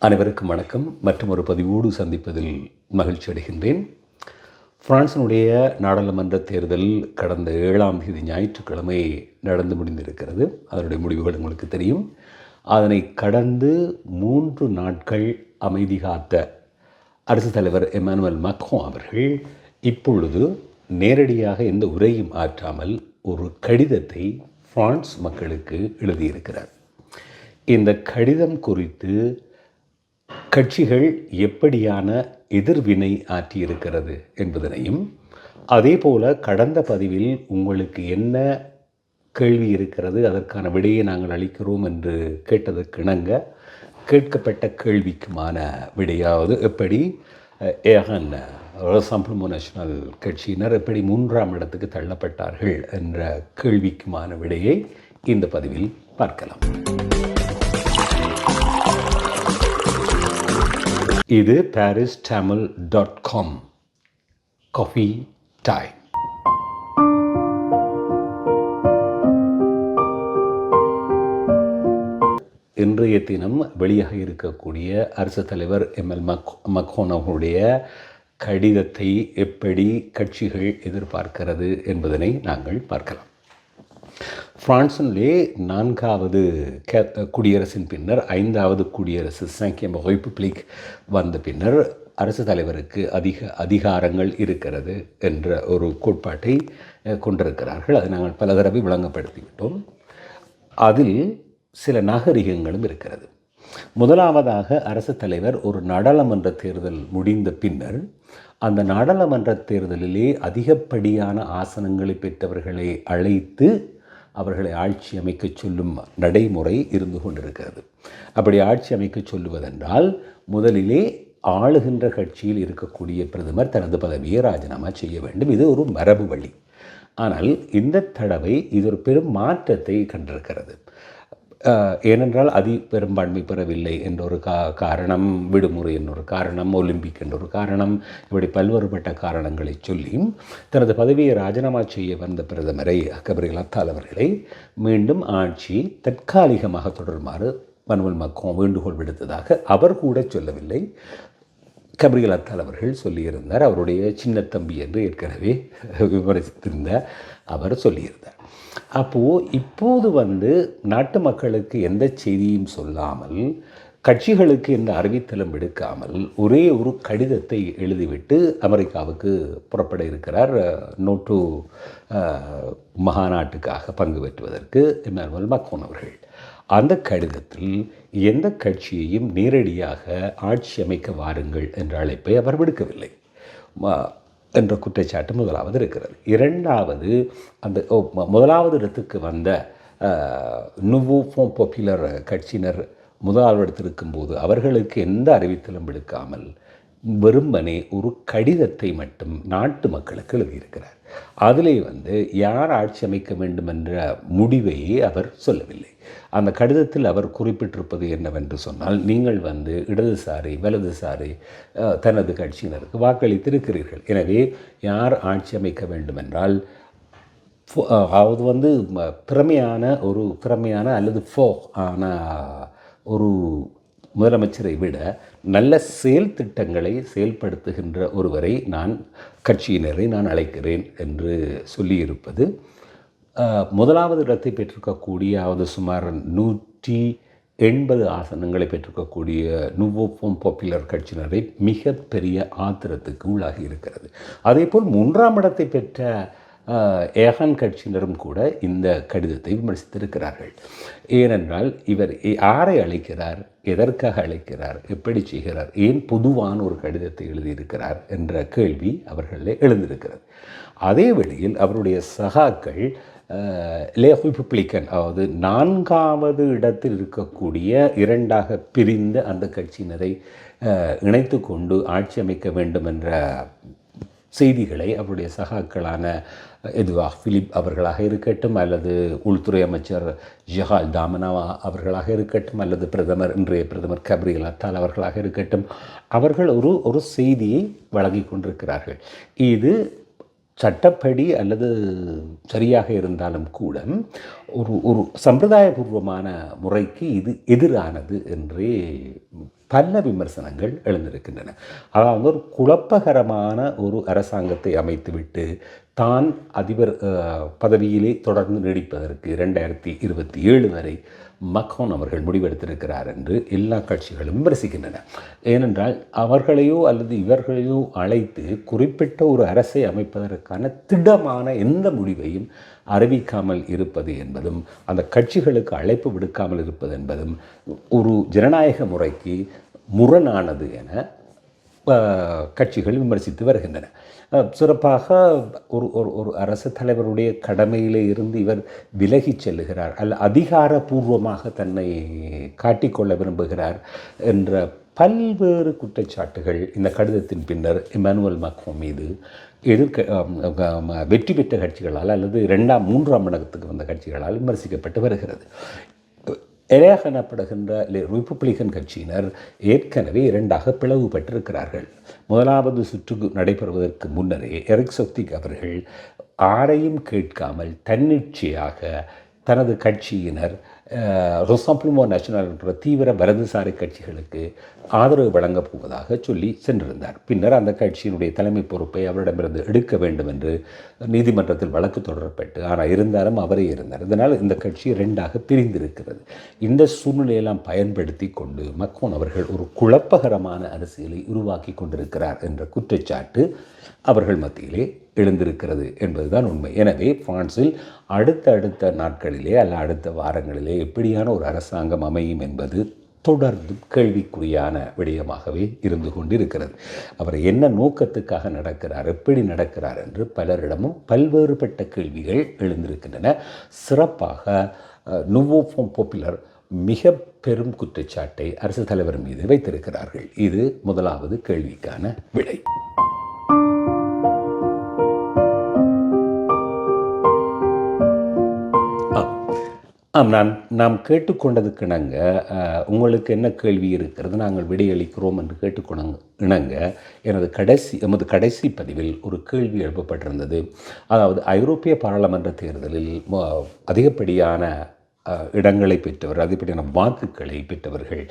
அனைவருக்கும் வணக்கம். மற்றும் ஒரு பதிவோடு சந்திப்பதில் மகிழ்ச்சி அடைகின்றேன். பிரான்சினுடைய நாடாளுமன்ற தேர்தல் கடந்த ஏழாம் தேதி ஞாயிற்றுக்கிழமை நடந்து முடிந்திருக்கிறது. அதனுடைய முடிவுகள் உங்களுக்கு தெரியும். அதனை கடந்து மூன்று நாட்கள் அமைதி காத்த அரசு தலைவர் எமானுவல் மக்ரோன் அவர்கள் இப்பொழுது நேரடியாக எந்த உரையும் ஆற்றாமல் ஒரு கடிதத்தை பிரான்ஸ் மக்களுக்கு எழுதியிருக்கிறார். இந்த கடிதம் குறித்து கட்சிகள் எப்படியான எதிர்வினை ஆற்றியிருக்கிறது என்பதனையும் அதே போல் கடந்த பதிவில் உங்களுக்கு என்ன கேள்வி இருக்கிறது அதற்கான விடையை நாங்கள் அளிக்கிறோம் என்று கேட்டதற்கு இணங்க கேட்கப்பட்ட கேள்விக்குமான விடையாவது எப்படி ஏகன் ரசம்பிளமோ நேஷனல் கட்சியினர் எப்படி மூன்றாம் இடத்துக்கு தள்ளப்பட்டார்கள் என்ற கேள்விக்குமான விடையை இந்த பதிவில் பார்க்கலாம். இது Paris Tamil dot com coffee time இன்றைய தினம் வெளியாக இருக்கக்கூடிய அரசு தலைவர் எம்எல் மக் மக்ஹோன் அவர்களுடைய கடிதத்தை எப்படி கட்சிகள் எதிர்பார்க்கிறது என்பதனை நாங்கள் பார்க்கலாம். பிரான்சிலே நான்காவது கே குடியரசின் பின்னர் ஐந்தாவது குடியரசு சாங்கியம் ரிப்பப்ளிக் வந்த பின்னர் அரசு தலைவருக்கு அதிக அதிகாரங்கள் இருக்கிறது என்ற ஒரு கோட்பாட்டை கொண்டிருக்கிறார்கள். அதை நாங்கள் பல தடவை விளங்கப்படுத்திவிட்டோம். அதில் சில நாகரிகங்களும் இருக்கிறது. முதலாவதாக அரசு தலைவர் ஒரு நாடாளுமன்ற தேர்தல் முடிந்த பின்னர் அந்த நாடாளுமன்ற தேர்தலிலே அதிகப்படியான ஆசனங்களை பெற்றவர்களை அழைத்து அவர்களை ஆட்சி அமைக்க சொல்லும் நடைமுறை இருந்து கொண்டிருக்கிறது. அப்படி ஆட்சி அமைக்க சொல்லுவதென்றால் முதலிலே ஆளுகின்ற கட்சியில் இருக்கக்கூடிய பிரதமர் தனது பதவியை ராஜினாமா செய்ய வேண்டும். இது ஒரு மரபு வழி. ஆனால் இந்த தடவை இது ஒரு பெரும் மாற்றத்தை கண்டிருக்கிறது. ஏனென்றால் அதி பெரும்பான்மை பெறவில்லை என்ற ஒரு கா காரணம் விடுமுறை என்றொரு காரணம் ஒலிம்பிக் என்ற ஒரு காரணம் இப்படி பல்வேறுபட்ட காரணங்களை சொல்லி தனது பதவியை ராஜினாமா செய்ய வந்த பிரதமரை அக்கபரில் அத்தால் அவர்களை மீண்டும் ஆட்சி தற்காலிகமாக தொடருமாறு மனுவல் மக்கோ வேண்டுகோள் விடுத்ததாக அவர் கூட சொல்லவில்லை. கபிரியல் அத்தால் அவர்கள் சொல்லியிருந்தார். அவருடைய சின்ன தம்பி என்று ஏற்கனவே விமர்சித்திருந்த அவர் சொல்லியிருந்தார். அப்போது இப்போது வந்து நாட்டு மக்களுக்கு எந்த செய்தியும் சொல்லாமல் கட்சிகளுக்கு எந்த அறிவித்தலும் எடுக்காமல் ஒரே ஒரு கடிதத்தை எழுதிவிட்டு அமெரிக்காவுக்கு புறப்பட இருக்கிறார். நோட்டு மகாநாட்டுக்காக பங்கு பெற்றுவதற்கு இமானுவல் மக்ரோன் அவர்கள். அந்த கடிதத்தில் எந்த கட்சியையும் நேரடியாக ஆட்சி அமைக்க வாருங்கள் என்ற அழைப்பை அவர் விடுக்கவில்லை. என்ற குற்றச்சாட்டு முதலாவது இருக்கிறது. இரண்டாவது அந்த முதலாவது இடத்துக்கு வந்த நுவோ ஃபோம் பாப்புலர் கட்சியினர் முதலாவது இடத்திருக்கும்போது அவர்களுக்கு எந்த அறிவித்தலும் விடுக்காமல் வெறுமனே ஒரு கடிதத்தை மட்டும் நாட்டு மக்களுக்கு எழுதியிருக்கிறார். அதிலே வந்து யார் ஆட்சி அமைக்க வேண்டும் என்ற முடிவையே அவர் சொல்லவில்லை. அந்த கடிதத்தில் அவர் குறிப்பிட்டிருப்பது என்னவென்று சொன்னால் நீங்கள் வந்து இடதுசாரி வலதுசாரி தனது கட்சியினருக்கு வாக்களித்திருக்கிறீர்கள். எனவே யார் ஆட்சி அமைக்க வேண்டுமென்றால் அது வந்து திறமையான ஒரு திறமையான அல்லது ஃபோ ஆன ஒரு முதலமைச்சரை விட நல்ல செயல் திட்டங்களை செயல்படுத்துகின்ற ஒருவரை நான் கட்சியினரை நான் அழைக்கிறேன் என்று சொல்லியிருப்பது முதலாவது இடத்தை பெற்றிருக்கக்கூடிய அதாவது சுமார் நூற்றி எண்பது ஆசனங்களை பெற்றிருக்கக்கூடிய நுவோஃபோம் பாப்புலர் கட்சியினரை மிகப்பெரிய ஆத்திரத்துக்கு உள்ளாகி இருக்கிறது. அதே போல் மூன்றாம் இடத்தை பெற்ற ஏகான் கட்சியினரும் கூட இந்த கடிதத்தை விமர்சித்திருக்கிறார்கள். ஏனென்றால் இவர் யாரை அழைக்கிறார் எதற்காக அழைக்கிறார் எப்படி செய்கிறார் ஏன் பொதுவான ஒரு கடிதத்தை எழுதியிருக்கிறார் என்ற கேள்வி அவர்களில் எழுந்திருக்கிறது. அதே வழியில் அவருடைய சகாக்கள் லே ரிப்பப்ளிக்கன் அதாவது நான்காவது இடத்தில் இருக்கக்கூடிய இரண்டாக பிரிந்த அந்த கட்சியினரை இணைத்து கொண்டு ஆட்சி அமைக்க வேண்டும் என்ற செய்திகளை அவருடைய சகாக்களான எதுவாக ஃபிலிப் அவர்களாக இருக்கட்டும் அல்லது உள்துறை அமைச்சர் ஜஹால் தாமனாவா அவர்களாக இருக்கட்டும் அல்லது பிரதமர் இன்றைய பிரதமர் கப்ரியல் அத்தால் அவர்களாக இருக்கட்டும் அவர்கள் ஒரு ஒரு செய்தியை வழங்கி கொண்டிருக்கிறார்கள். இது சட்டப்படி அல்லது சரியாக இருந்தாலும் கூட ஒரு ஒரு சம்பிரதாயபூர்வமான முறைக்கு இது எதிரானது என்றே பல விமர்சனங்கள் எழுந்திருக்கின்றன. அதாவது ஒரு குழப்பகரமான ஒரு அரசாங்கத்தை அமைத்துவிட்டு தான் அதிபர் பதவியிலே தொடர்ந்து நீடிப்பதற்கு ரெண்டாயிரத்தி இருபத்தி ஏழு வரை மக்ரோன் அவர்கள் முடிவெடுத்திருக்கிறார் என்று எல்லா கட்சிகளும் விமர்சிக்கின்றன. ஏனென்றால் அவர்களையோ அல்லது இவர்களையோ அழைத்து குறிப்பிட்ட ஒரு அரசை அமைப்பதற்கான திடமான எந்த முடிவையும் அறிவிக்காமல் இருப்பது என்பதும் அந்த கட்சிகளுக்கு அழைப்பு விடுக்காமல் இருப்பது என்பதும் ஒரு ஜனநாயக முறைக்கு முரணானது என கட்சிகள் விமர்சித்து வருகின்றன. சிறப்பாக ஒரு ஒரு ஒரு அரசு தலைவருடைய கடமையிலே இருந்து இவர் விலகிச் செல்லுகிறார். அல்ல அதிகாரபூர்வமாக தன்னை காட்டிக்கொள்ள விரும்புகிறார் என்ற பல்வேறு குற்றச்சாட்டுகள் இந்த கடிதத்தின் பின்னர் இமானுவல் மக்ரோ மீது எதிர்க்க வெற்றி பெற்ற கட்சிகளால் அல்லது ரெண்டாம் மூன்றாம் இடத்துக்கு வந்த கட்சிகளால் விமர்சிக்கப்பட்டு வருகிறது. எலையாக எனப்படுகின்ற ரிப்பப்ளிகன் கட்சியினர் ஏற்கனவே இரண்டாக பிளவுபட்டிருக்கிறார்கள் முதலாவது சுற்று நடைபெறுவதற்கு முன்னரே எரிக் சொக்திக் அவர்கள் ஆரையும் கேட்காமல் தன்னிச்சையாக தனது கட்சியினர் ரொசாம்பிளுமோ நேஷனல் என்ற தீவிர வலதுசாரி கட்சிகளுக்கு ஆதரவு வழங்கப் போவதாக சொல்லி சென்றிருந்தார். பின்னர் அந்த கட்சியினுடைய தலைமை பொறுப்பை அவரிடமிருந்து எடுக்க வேண்டும் என்று நீதிமன்றத்தில் வழக்கு தொடரப்பட்டு ஆனால் இருந்தாலும் அவரே இருந்தார். இதனால் இந்த கட்சி ரெண்டாக பிரிந்திருக்கிறது. இந்த சூழ்நிலையெல்லாம் பயன்படுத்தி கொண்டு மக்ரோன் அவர்கள் ஒரு குழப்பகரமான அரசியலை உருவாக்கி கொண்டிருக்கிறார் என்ற குற்றச்சாட்டு அவர்கள் மத்தியிலே எழுந்திருக்கிறது என்பதுதான் உண்மை. எனவே பிரான்சில் அடுத்த அடுத்த நாட்களிலே அல்ல அடுத்த வாரங்களிலே எப்படியான ஒரு அரசாங்கம் அமையும் என்பது தொடர்ந்து கேள்விக்குறியான விடயமாகவே இருந்து கொண்டிருக்கிறது. அவர் என்ன நோக்கத்துக்காக நடக்கிறார் எப்படி நடக்கிறார் என்று பலரிடமும் பல்வேறுபட்ட கேள்விகள் எழுந்திருக்கின்றன. சிறப்பாக நுவோ பாப்புலர் மிக பெரும் குற்றச்சாட்டை அரசு தலைவர் மீது வைத்திருக்கிறார்கள். இது முதலாவது கேள்விக்கான விடை. ஆம் நான் நாம் கேட்டுக்கொண்டதுக்கு இணங்க உங்களுக்கு என்ன கேள்வி இருக்கிறது நாங்கள் விடையளிக்கிறோம் என்று கேட்டுக்கொணங்க இணங்க எனது கடைசி எமது கடைசி பதிவில் ஒரு கேள்வி எழுப்பப்பட்டிருந்தது. அதாவது ஐரோப்பிய பாராளுமன்ற தேர்தலில் அதிகப்படியான இடங்களை பெற்றவர் அதிகப்படியான வாக்குகளை பெற்றவர்கள்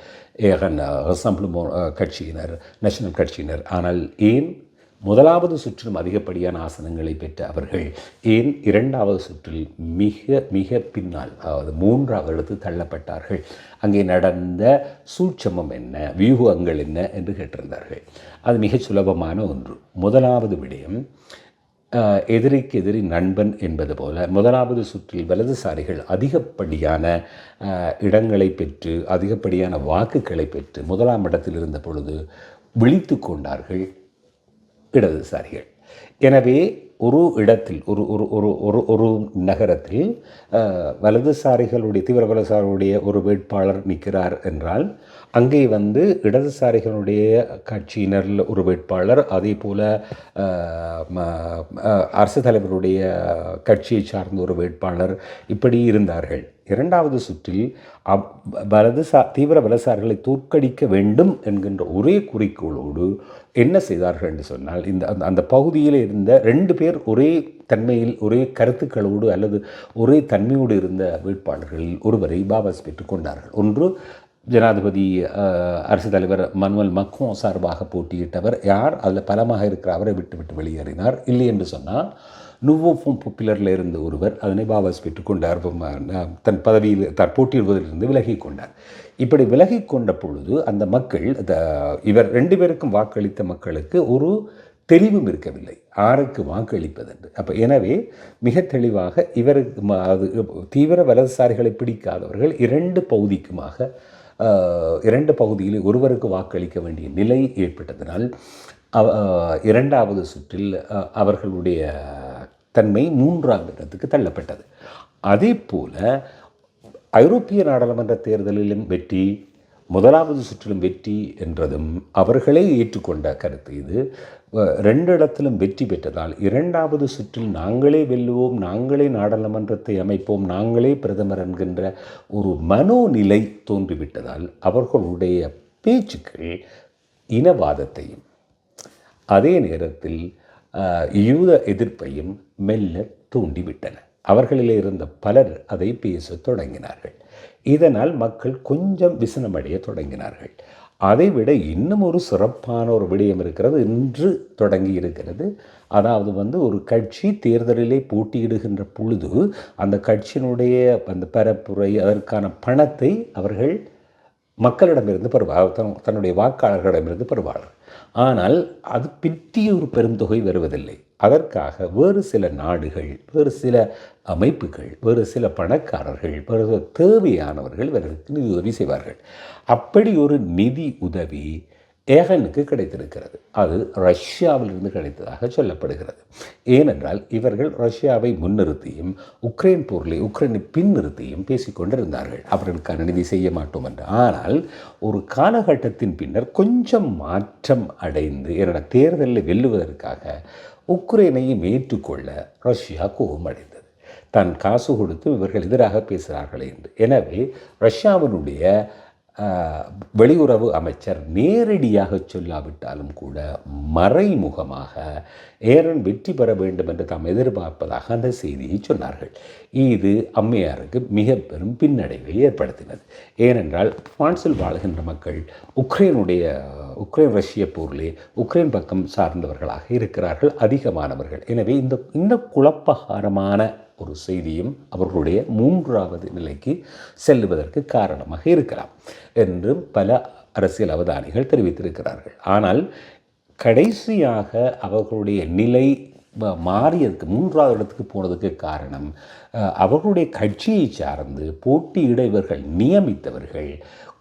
ஏகன் அசம்பிளமோ கட்சியினர் நேஷனல் கட்சியினர். ஆனால் ஏன் முதலாவது சுற்றிலும் அதிகப்படியான ஆசனங்களை பெற்ற அவர்கள் ஏன் இரண்டாவது சுற்றில் மிக மிக பின்னால் அதாவது மூன்றாவது இடத்து தள்ளப்பட்டார்கள்? அங்கே நடந்த சூட்சமம் என்ன? வியூகங்கள் என்ன? என்று கேட்டிருந்தார்கள். அது மிகச் சுலபமான ஒன்று. முதலாவது விடயம் எதிரிக்கு எதிரி நண்பன் என்பது போல முதலாவது சுற்றில் வலதுசாரிகள் அதிகப்படியான இடங்களை பெற்று அதிகப்படியான வாக்குகளை பெற்று முதலாம் இடத்தில் இருந்த பொழுது விழித்து கொண்டார்கள். இடதுசாரிகள் எனவே ஒரு இடத்தில் ஒரு ஒரு ஒரு ஒரு ஒரு நகரத்தில் வலதுசாரிகளுடைய தீவிர வலதுசாரிகளுடைய ஒரு வேட்பாளர் நிற்கிறார் என்றால் அங்கே வந்து இடதுசாரிகளுடைய கட்சியினரில் ஒரு வேட்பாளர் அதே போல் அரசு தலைவருடைய கட்சியை சார்ந்த ஒரு வேட்பாளர் இப்படி இருந்தார்கள். இரண்டாவது சுற்றில் அவ் வலதுசா தீவிர வலதுசாரிகளை தோற்கடிக்க வேண்டும் என்கின்ற ஒரே குறிக்கோளோடு என்ன செய்தார்கள் என்று சொன்னால் இந்த அந்த அந்த பகுதியில் இருந்த ரெண்டு பேர் ஒரே தன்மையில் ஒரே கருத்துக்களோடு அல்லது ஒரே தன்மையோடு இருந்த வேட்பாளர்களில் ஒருவரை பாபாஸ் பெற்றுக்கொண்டார்கள் ஒன்று ஜனாதிபதி அரசு தலைவர் மனுவல் மக்கோ சார்பாக போட்டியிட்டவர். யார்? அதில் பலமாக இருக்கிற அவரை விட்டுவிட்டு வெளியேறினார். இல்லை என்று சொன்னால் நுவோஃபோம் பாப்புலரில் இருந்த ஒருவர் அதனை பாபாஸ் பெற்றுக்கொண்டார் தன் பதவியில் தன் போட்டியிடுவதிலிருந்து விலகி கொண்டார். இப்படி விலகி கொண்ட பொழுது அந்த மக்கள் இவர் ரெண்டு பேருக்கும் வாக்களித்த மக்களுக்கு ஒரு தெளிவும் இருக்கவில்லை. ஆருக்கு வாக்களிப்பதென்று. அப்போ எனவே மிக தெளிவாக இவருக்கு அது தீவிர வலதுசாரிகளை பிடிக்காதவர்கள் இரண்டு பகுதிக்குமாக இரண்டு பகுதியில் ஒருவருக்கு வாக்களிக்க வேண்டிய நிலை ஏற்பட்டதனால் இரண்டாவது சுற்றில் அவர்களுடைய தன்மை மூன்றாவது இடத்துக்கு தள்ளப்பட்டது. அதே போல ஐரோப்பிய நாடாளுமன்ற தேர்தலிலும் வெற்றி முதலாவது சுற்றிலும் வெற்றி என்றதும் அவர்களே ஏற்றுக்கொண்ட கருத்து இது. ரெண்டு இடத்திலும் வெற்றி பெற்றதால் இரண்டாவது சுற்றில் நாங்களே வெல்லுவோம் நாங்களே நாடாளுமன்றத்தை அமைப்போம் நாங்களே பிரதமர் என்கின்ற ஒரு மனோநிலை தோன்றிவிட்டதால் அவர்களுடைய பேச்சுக்கள் இனவாதத்தையும் அதே நேரத்தில் யூத எதிர்ப்பையும் மெல்ல தூண்டிவிட்டன. அவர்களிலே இருந்த பலர் அதை பேசத் தொடங்கினார்கள். இதனால் மக்கள் கொஞ்சம் விசனமடைய தொடங்கினார்கள். அதைவிட இன்னும் ஒரு சிறப்பான ஒரு விடயம் இருக்கிறது இன்று தொடங்கி இருக்கிறது அதாவது வந்து ஒரு கட்சி தேர்தலிலே போட்டியிடுகின்ற பொழுது அந்த கட்சியினுடைய அந்த பரப்புரை அதற்கான பணத்தை அவர்கள் மக்களிடமிருந்து பெறுவார் தன்னுடைய வாக்காளர்களிடமிருந்து பெறுவார்கள் ஆனால் அது பிற்றிய ஒரு பெருந்தொகை வருவதில்லை. அதற்காக வேறு சில நாடுகள் வேறு சில அமைப்புகள் வேறு சில பணக்காரர்கள் வேறு தேவையானவர்கள் இவர்களுக்கு நிதி உதவி செய்வார்கள். அப்படி ஒரு நிதி உதவி ஏகனுக்கு கிடைத்திருக்கிறது. அது ரஷ்யாவிலிருந்து கிடைத்ததாக சொல்லப்படுகிறது. ஏனென்றால் இவர்கள் ரஷ்யாவை முன்னிறுத்தியும் உக்ரைன் போரில் உக்ரைனை பின்னிறுத்தியும் பேசிக்கொண்டிருந்தார்கள் அவர்களுக்கான நிதி செய்ய மாட்டோம் என்று. ஆனால் ஒரு காலகட்டத்தின் பின்னர் கொஞ்சம் மாற்றம் அடைந்து என்னோட தேர்தலில் வெல்லுவதற்காக உக்ரைனையும் ஏற்றுக்கொள்ள ரஷ்யா கோபம் அடைந்தது தன் காசு கொடுத்து இவர்கள் எதிராக பேசுகிறார்கள் என்று. எனவே ரஷ்யாவினுடைய வெளியுறவு அமைச்சர் நேரடியாக சொல்லாவிட்டாலும் கூட மறைமுகமாக ஏரன் வெற்றி பெற வேண்டும் என்று தாம் எதிர்பார்ப்பதாக அந்த செய்தியை சொன்னார்கள். இது அம்மையாருக்கு மிக பெரும் பின்னடைவை ஏற்படுத்தினது. ஏனென்றால் பிரான்சில் வாழ்கின்ற மக்கள் உக்ரைனுடைய உக்ரைன் ரஷ்ய போரிலே உக்ரைன் பக்கம் சார்ந்தவர்களாக இருக்கிறார்கள் அதிகமானவர்கள். எனவே இந்த இந்த குழப்பகாரமான ஒரு செய்தியும் அவர்களுடைய மூன்றாவது நிலைக்கு செல்லுவதற்கு காரணமாக இருக்கலாம் என்று பல அரசியல் அவதானிகள் தெரிவித்திருக்கிறார்கள். ஆனால் கடைசியாக அவர்களுடைய நிலை மாறியதுக்கு மூன்றாவது இடத்துக்கு போனதுக்கு காரணம் அவர்களுடைய கட்சியை சார்ந்து போட்டியிட இவர்கள் நியமித்தவர்கள்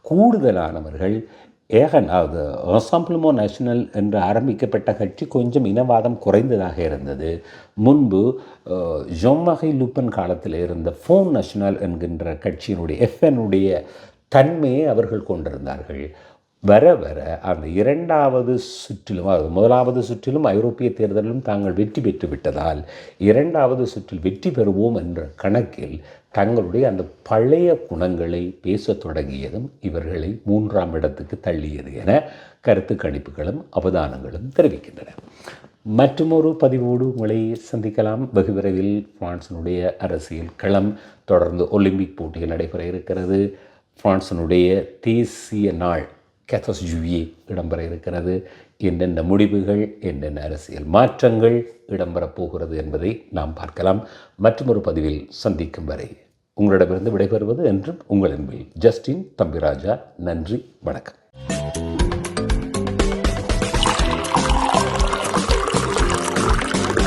கூடுதலானவர்கள் ஏகன் அது நேஷனல் என்று ஆரம்பிக்கப்பட்ட கட்சி கொஞ்சம் இனவாதம் குறைந்ததாக இருந்தது. முன்பு ஜொம்மகை லூப்பன் காலத்தில் இருந்த ஃபோன் நேஷனல் என்கின்ற கட்சியினுடைய எஃப்எனுடைய தன்மையை அவர்கள் கொண்டிருந்தார்கள். வர வர அந்த இரண்டாவது சுற்றிலும் அது முதலாவது சுற்றிலும் ஐரோப்பிய தேர்தலிலும் தாங்கள் வெற்றி பெற்று விட்டதால் இரண்டாவது சுற்றில் வெற்றி பெறுவோம் என்ற கணக்கில் தங்களுடைய அந்த பழைய குணங்களை பேசத் தொடங்கியதும் இவர்களை மூன்றாம் இடத்துக்கு தள்ளியது என கருத்து கணிப்புகளும் அவதானங்களும் தெரிவிக்கின்றன. மற்றொரு பதிவோடு உங்களை சந்திக்கலாம். வெகு விரைவில் பிரான்சினுடைய அரசியல் களம் தொடர்ந்து ஒலிம்பிக் போட்டிகள் நடைபெற இருக்கிறது. பிரான்சினுடைய தேசிய நாள் கேத்தஸ் ஜூயே இடம்பெற இருக்கிறது. என்னென்ன முடிவுகள் என்னென்ன அரசியல் மாற்றங்கள் இடம்பெறப் போகிறது என்பதை நாம் பார்க்கலாம். மற்றொரு பதிவில் சந்திக்கும் வரை உங்களிடமிருந்து விடைபெறுவது என்றும் உங்கள் அன்பில் ஜஸ்டின் தம்பிராஜா. நன்றி வணக்கம்.